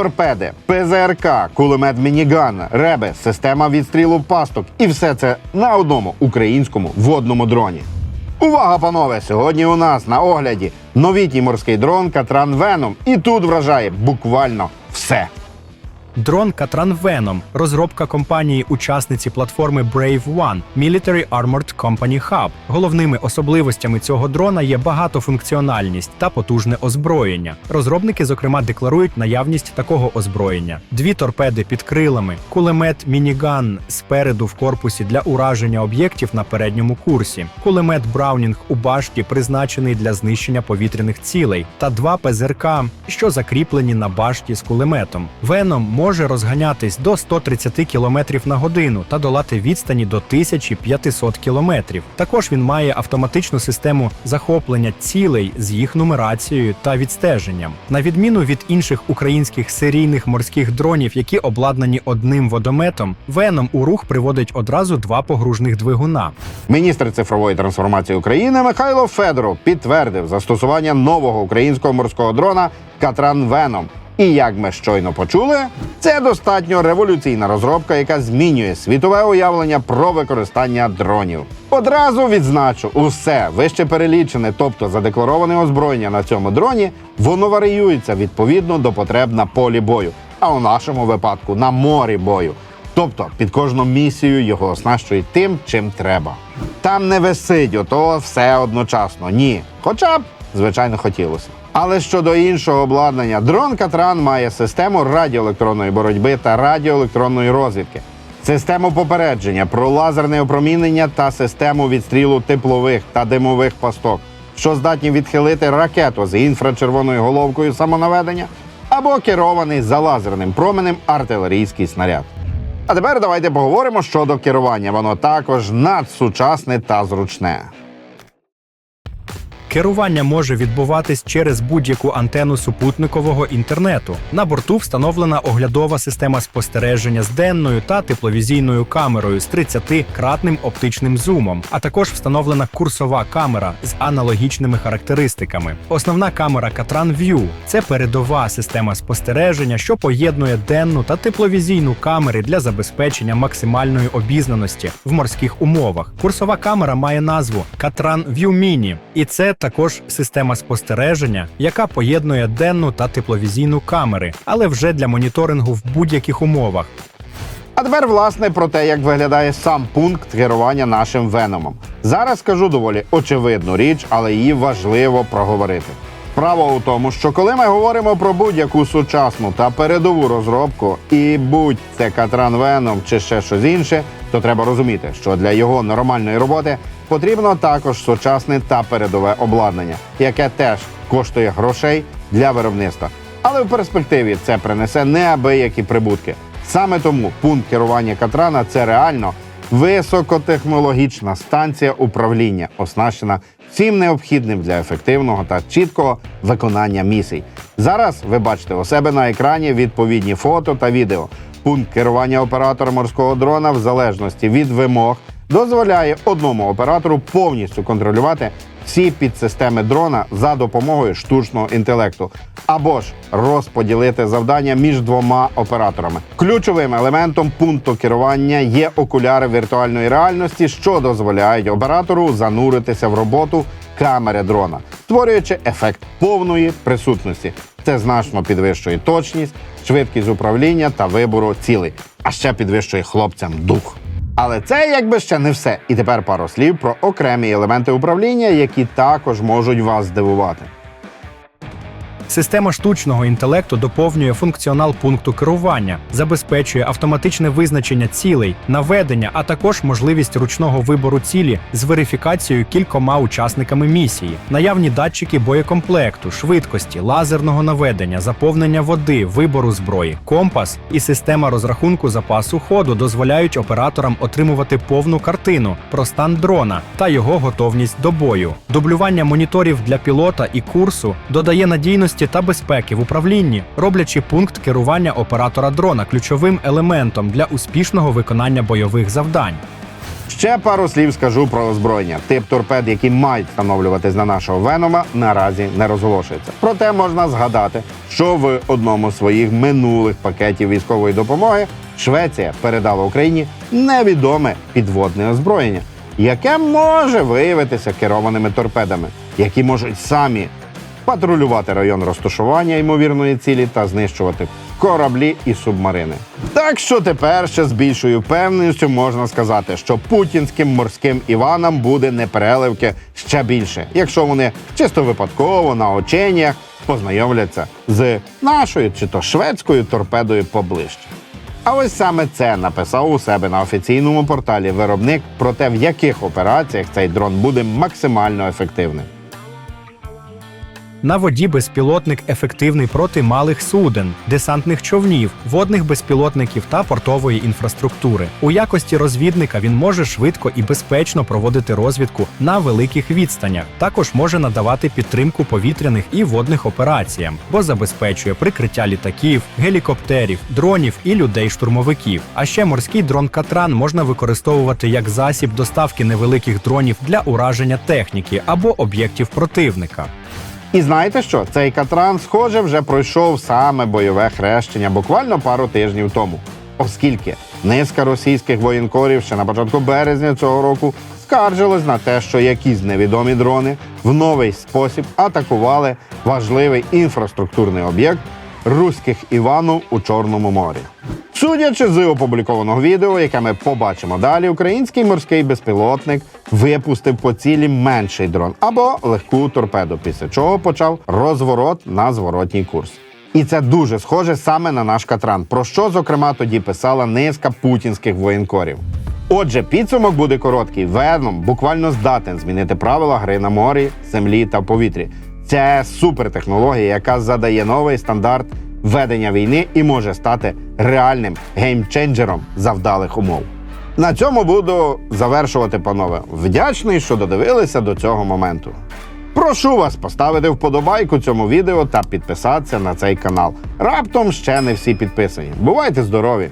торпеди, ПЗРК, кулемет Мініган, реби, система відстрілу пасток. І все це на одному українському водному дроні. Увага, панове! Сьогодні у нас на огляді новітній морський дрон Катран Веном. І тут вражає буквально все. Дрон Катран Venom – розробка компанії учасниці платформи Brave One Military Armored Company Hub. Головними особливостями цього дрона є багатофункціональність та потужне озброєння. Розробники, зокрема, декларують наявність такого озброєння: дві торпеди під крилами, кулемет Мініган спереду в корпусі для ураження об'єктів на передньому курсі, кулемет Браунінг у башті, призначений для знищення повітряних цілей, та два ПЗРК, що закріплені на башті з кулеметом. Venom може розганятись до 130 км на годину та долати відстані до 1500 км. Також він має автоматичну систему захоплення цілей з їх нумерацією та відстеженням. На відміну від інших українських серійних морських дронів, які обладнані одним водометом, Venom у рух приводить одразу два погружних двигуна. Міністр цифрової трансформації України Михайло Федоров підтвердив застосування нового українського морського дрона Катран Веном. І як ми щойно почули, це достатньо революційна розробка, яка змінює світове уявлення про використання дронів. Одразу відзначу усе вище перелічене, тобто задеклароване озброєння на цьому дроні, воно варіюється відповідно до потреб на полі бою, а у нашому випадку на морі бою. Тобто під кожну місію його оснащують тим, чим треба. Там не висить ото все одночасно. Ні. Хоча б, звичайно, хотілося. Але щодо іншого обладнання, дрон Катран має систему радіоелектронної боротьби та радіоелектронної розвідки, систему попередження про лазерне опромінення та систему відстрілу теплових та димових пасток, що здатні відхилити ракету з інфрачервоною головкою самонаведення або керований за лазерним променем артилерійський снаряд. А тепер давайте поговоримо щодо керування. Воно також надсучасне та зручне. Керування може відбуватись через будь-яку антенну супутникового інтернету. На борту встановлена оглядова система спостереження з денною та тепловізійною камерою з 30-кратним оптичним зумом, а також встановлена курсова камера з аналогічними характеристиками. Основна камера Katran View – це передова система спостереження, що поєднує денну та тепловізійну камери для забезпечення максимальної обізнаності в морських умовах. Курсова камера має назву Katran View Mini, і це також система спостереження, яка поєднує денну та тепловізійну камери, але вже для моніторингу в будь-яких умовах. А тепер, власне, про те, як виглядає сам пункт керування нашим веномом. Зараз скажу доволі очевидну річ, але її важливо проговорити. Справа у тому, що коли ми говоримо про будь-яку сучасну та передову розробку, і будь це Катран Веном чи ще щось інше, то треба розуміти, що для його нормальної роботи потрібно також сучасне та передове обладнання, яке теж коштує грошей для виробництва. Але в перспективі це принесе неабиякі прибутки. Саме тому пункт керування Катрана це реально високотехнологічна станція управління, оснащена всім необхідним для ефективного та чіткого виконання місій. Зараз ви бачите у себе на екрані відповідні фото та відео. Пункт керування оператора морського дрона в залежності від вимог дозволяє одному оператору повністю контролювати всі підсистеми дрона за допомогою штучного інтелекту, або ж розподілити завдання між двома операторами. Ключовим елементом пункту керування є окуляри віртуальної реальності, що дозволяють оператору зануритися в роботу камери дрона, створюючи ефект повної присутності. Це значно підвищує точність, швидкість управління та вибору цілей, а ще підвищує хлопцям дух. Але це якби ще не все. І тепер пару слів про окремі елементи управління, які також можуть вас здивувати. Система штучного інтелекту доповнює функціонал пункту керування, забезпечує автоматичне визначення цілей, наведення, а також можливість ручного вибору цілі з верифікацією кількома учасниками місії, наявні датчики боєкомплекту, швидкості, лазерного наведення, заповнення води, вибору зброї, компас і система розрахунку запасу ходу дозволяють операторам отримувати повну картину про стан дрона та його готовність до бою. Дублювання моніторів для пілота і курсу додає надійності та безпеки в управлінні, роблячи пункт керування оператора дрона ключовим елементом для успішного виконання бойових завдань. Ще пару слів скажу про озброєння. Тип торпед, які мають встановлюватись на нашого венома, наразі не розголошується. Проте можна згадати, що в одному з своїх минулих пакетів військової допомоги Швеція передала Україні невідоме підводне озброєння, яке може виявитися керованими торпедами, які можуть самі патрулювати район розташування ймовірної цілі та знищувати кораблі і субмарини. Так що тепер ще з більшою певністю можна сказати, що путінським морським Іванам буде непереливки ще більше, якщо вони чисто випадково на оченнях познайомляться з нашою чи то шведською торпедою поближче. А ось саме це написав у себе на офіційному порталі виробник про те, в яких операціях цей дрон буде максимально ефективним. На воді безпілотник ефективний проти малих суден, десантних човнів, водних безпілотників та портової інфраструктури. У якості розвідника він може швидко і безпечно проводити розвідку на великих відстанях. Також може надавати підтримку повітряних і водних операціям, бо забезпечує прикриття літаків, гелікоптерів, дронів і людей-штурмовиків. А ще морський дрон Катран можна використовувати як засіб доставки невеликих дронів для ураження техніки або об'єктів противника. І знаєте що? Цей катран, схоже, вже пройшов саме бойове хрещення буквально пару тижнів тому. Оскільки низка російських воєнкорів ще на початку березня цього року скаржилась на те, що якісь невідомі дрони в новий спосіб атакували важливий інфраструктурний об'єкт руських Іванов у Чорному морі. Судячи з опублікованого відео, яке ми побачимо далі, український морський безпілотник випустив по цілі менший дрон або легку торпеду, після чого почав розворот на зворотній курс. І це дуже схоже саме на наш катран, про що, зокрема, тоді писала низка путінських воєнкорів. Отже, підсумок буде короткий. Веном буквально здатен змінити правила гри на морі, землі та повітрі. Це супертехнологія, яка задає новий стандарт ведення війни і може стати реальним геймченджером завдалих умов. На цьому буду завершувати, панове. Вдячний, що додивилися до цього моменту. Прошу вас поставити вподобайку цьому відео та підписатися на цей канал. Раптом ще не всі підписані. Бувайте здорові!